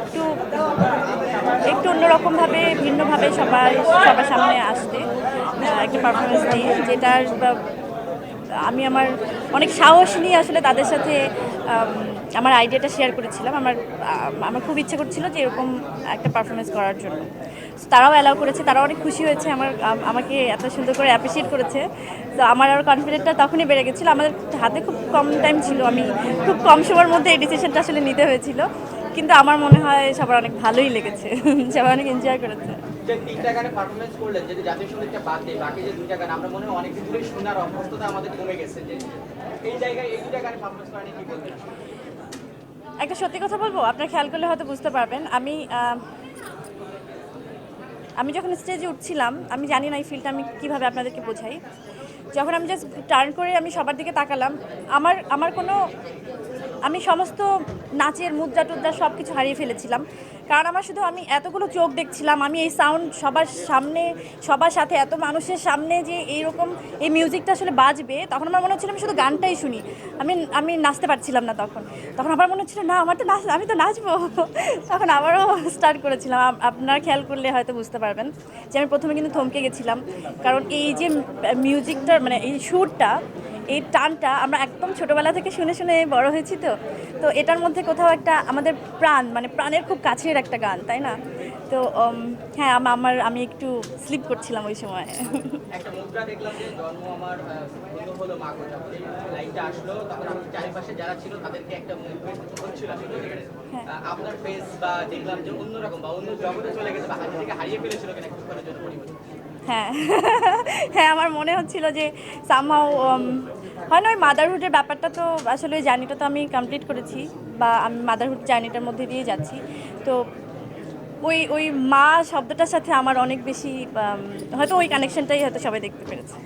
একটু একটু অন্যরকমভাবে, ভিন্নভাবে সবাই সবার সামনে আসতে একটা পারফরমেন্স দিয়ে, যেটার আমি আমার অনেক সাহস নিয়ে আসলে তাদের সাথে আমার আইডিয়াটা শেয়ার করেছিলাম। আমার আমার খুব ইচ্ছে করছিল যে এরকম একটা পারফরমেন্স করার জন্য। তারাও অ্যালাউ করেছে, তারাও অনেক খুশি হয়েছে, আমার আমাকে এত সুন্দর করে অ্যাপ্রিসিয়েট করেছে। তো আমার আরও কনফিডেন্টটা তখনই বেড়ে গেছিল। আমাদের হাতে খুব কম টাইম ছিল, আমি খুব কম সময়ের মধ্যে এই ডিসিশনটা আসলে নিতে হয়েছিল। কিন্তু আমার মনে হয় সবার অনেক ভালোই লেগেছে সবাই অনেক এনজয় করেছে। যে তিনটা গানে পারফরমেন্স করলেন যদি জাতীয় সঙ্গীতটা বাদ দেয় বাকি যে দুইটা গান আমরা মনে হয় অনেক দিন শোনার অভ্যস্ততা আমাদের কমে গেছে। যে এই জায়গায় এই দুইটা গানে পারফরমেন্স করা কি বলবেন? একটা সত্যি কথা বলব? আপনার খেয়াল করলে হয়তো বুঝতে পারবেন। আমি আমি যখন স্টেজে উঠছিলাম আমি জানি না এই ফিলটা আমি কীভাবে আপনাদেরকে বোঝাই। যখন আমি জাস্ট টার্ন করে আমি সবার দিকে তাকালাম আমার আমার কোনো আমি সমস্ত নাচের, মুদ্রা টুদ্রা সব কিছু হারিয়ে ফেলেছিলাম। কারণ আমার শুধু আমি এতগুলো চোখ দেখছিলাম, আমি এই সাউন্ড সবার সামনে, সবার সাথে, এত মানুষের সামনে যে এইরকম এই মিউজিকটা আসলে বাজবে, তখন আমার মনে হচ্ছিল আমি শুধু গানটাই শুনি। আমি আমি নাচতে পারছিলাম না তখন। তখন আমার মনে হচ্ছিল, না, আমার তো নাচ, আমি তো নাচবো। তখন আবারও স্টার্ট করেছিলাম। আপ- আপনারা খেয়াল করলে হয়তো বুঝতে পারবেন যে আমি প্রথমে কিন্তু থমকে গেছিলাম। কারণ এই যে মিউজিকটার মানে এই সুরটা এই টানটা আমরা একদম ছোটবেলা থেকে শুনে শুনে বড় হয়েছি তো। তো এটার মধ্যে কোথাও একটা আমাদের প্রাণ মানে প্রাণের খুব কাছের একটা গান তাই না? তো হ্যাঁ আমার আমি একটু স্লিপ করছিলাম ওই সময়। হ্যাঁ। আপনার ফেস বা দেখলাম যে অন্যরকম বা অন্য জগতে চলে গেছে বা হারিয়ে ফেলেছিল কিনা কিছুক্ষণের জন্য পরিবর্তন হ্যাঁ। হ্যাঁ আমার মনে হচ্ছিল যে সামহাও হয় না ওই মাদারহুডের ব্যাপারটা তো আসলে ওই জার্নিটা তো আমি কমপ্লিট করেছি বা আমি মাদারহুড জার্নিটার মধ্যে দিয়ে যাচ্ছি। তো ওই ওই মা শব্দটার সাথে আমার অনেক বেশি হয়তো ওই কানেকশনটাই হয়তো সবাই দেখতে পেরেছে।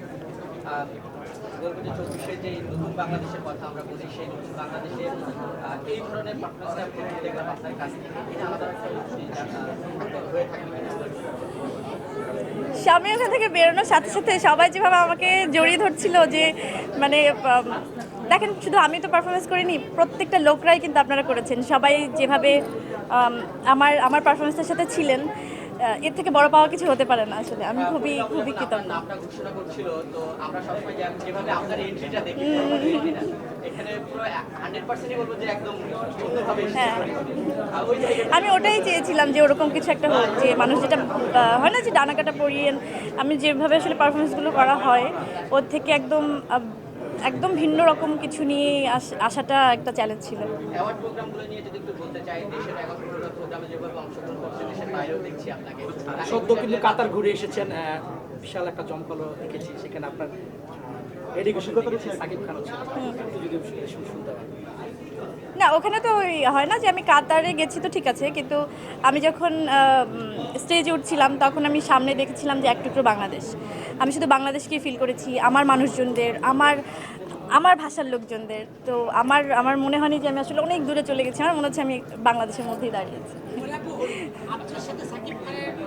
স্বামী ওখান থেকে বেরোনোর সাথে সাথে সবাই যেভাবে আমাকে জড়িয়ে ধরছিল যে মানে দেখেন, শুধু আমি তো পারফরমেন্স করিনি, প্রত্যেকটা লোকরাই কিন্তু আপনারা করেছেন। সবাই যেভাবে আমার আমার পারফরমেন্সের সাথে ছিলেন। এর থেকে বড় পাওয়া কিছু হতে পারে না আসলে। আমি খুবই খুবই কৃতজ্ঞ। নামটা ঘোষণা করছিল তো আমরা সবসময় যে- যেভাবে আপনার এন্ট্রিটা দেখি এখানে পুরো হান্ড্রেড পার্সেন্টই বলব যে একদম সুন্দরভাবে হ্যাঁ। আর ওই জায়গায় আমি ওটাই চেয়েছিলাম যে ওরকম কিছু একটা হোক যে মানুষ যেটা হয় না যে ডানা কাটা পরিয়ে আমি যেভাবে আসলে পারফরমেন্সগুলো করা হয় ওর থেকে একদম একদম ভিন্ন রকম কিছু নিয়ে আস- আসাটা একটা চ্যালেঞ্জ ছিল। অ্যাওয়ার্ড প্রোগ্রামগুলো নিয়ে যদি একটু বলতে চাই দেশের এগারো প্রোগ্রামে যেভাবে অংশগ্রহণ করছে দেশের বাইরেও দেখছি আপনাকে। সদ্য কিন্তু কাতার ঘুরে এসেছেন বিশাল একটা জমকালো দেখেছি সেখানে আপনার এডুকেশন সাকিব খান হচ্ছে যদি শুনতে পারেন। না ওখানে তো ওই হয় না যে আমি কাতারে গেছি তো ঠিক আছে কিন্তু আমি যখন স্টেজে উঠছিলাম তখন আমি সামনে দেখেছিলাম যে এক টুকরো বাংলাদেশ। আমি শুধু বাংলাদেশকেই ফিল করেছি আমার মানুষজনদের আমার আমার ভাষার লোকজনদের। তো আমার আমার মনে হয়নি যে আমি আসলে অনেক দূরে চলে গেছি আমার মনে হচ্ছে আমি বাংলাদেশের মধ্যেই দাঁড়িয়েছি আপনার সাথে সাকিব খানের আহ,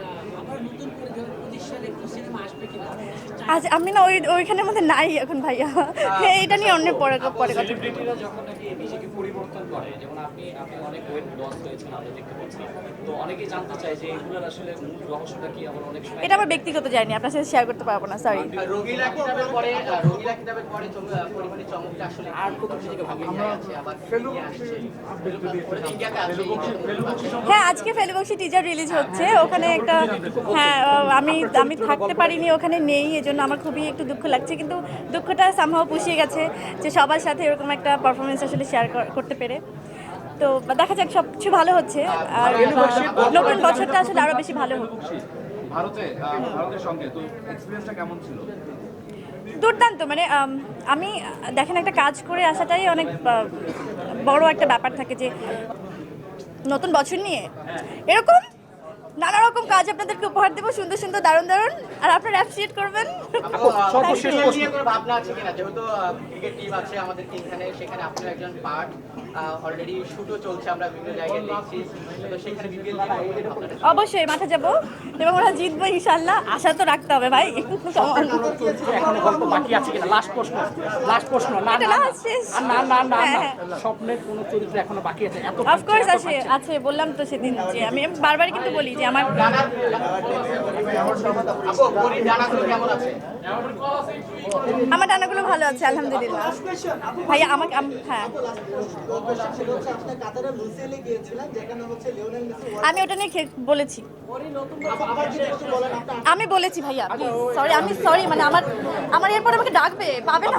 আবার নতুন করে দু হাজার পঁচিশ সালে একটু সিনেমা আসবে কিনা আজ আমি না ওই ওইখানের মধ্যে নাই এখন ভাইয়া। এটা নিয়ে অন্য পরে পরে কথা পরিবর্তন করে যেমন আপনি আপনি অনেক ওয়েট লস হয়েছেন আমরা দেখতে পাচ্ছি তো অনেকেই জানতে চায় যে এগুলোর আসলে মূল রহস্যটা কি? আবার অনেক সময় এটা আমার ব্যক্তিগত জানি আপনার সাথে শেয়ার করতে পারব না সরি কিতাবের পরে কিতাবের পরে পরিমাণে চমকটা আসলে আর কত আবার হ্যাঁ আজকে ফেলিবক্সি টিজার রিলিজ হচ্ছে। ওখানে একটা হ্যাঁ আমি আমি থাকতে পারিনি ওখানে নেই এজন্য আমার খুবই একটু দুঃখ লাগছে। কিন্তু দুঃখটা সামহাও পুষিয়ে গেছে যে সবার সাথে এরকম একটা পারফরমেন্স আসলে শেয়ার করতে পেরে। তো দেখা যাক সব কিছু ভালো হচ্ছে। আর নতুন বছরটা আসলে আরও বেশি ভালো হোক। ভারতে ভারতের সঙ্গে তো এক্সপেরিয়েন্সটা কেমন ছিল? দুর্দান্ত মানে আম, দেখেন একটা কাজ করে আসাটাই অনেক বড় একটা ব্যাপার থাকে যে নতুন বছর নিয়ে এরকম নানা রকম কাজ আপনাদেরকে উপহার দেবো সুন্দর সুন্দর দারুণ দারুণ। আর আপনারা অ্যাপ্রিসিয়েট করবেন। সর্বশেষ নিয়ে নিয়ে কোনো ভাবনা আছে কিনা? যেহেতু ক্রিকেট টিম আছে আমাদের এখানে সেখানে আপনি একজন পার্ট অলরেডি শুটও চলছে আমরা বিভিন্ন জায়গায় দেখছি। তো সেখানে বিপিএল অবশ্যই মাঠে যাব। এবং ওরা জিতবো ইনশাল্লাহ আশা তো রাখতে হবে ভাই। এখনও গল্প বাকি আছে কিনা? লাস্ট প্রশ্ন লাস্ট প্রশ্ন না না না না না হ্যাঁ, স্বপ্নের কোনো চরিত্র এখনও বাকি আছে? এত অফকোর্স আছে। আছে। বললাম তো সেদিন যে আমি বারবার কিন্তু বলি যে আমার আমার ডানাগুলো ভালো আছে আলহামদুলিল্লাহ। ভাইয়া আমাকে হ্যাঁ। আমি ওটা নিয়ে বলেছি আমি বলেছি ভাইয়া সরি আমি সরি মানে আমার আমার এরপর আমাকে ডাকবে পাবে না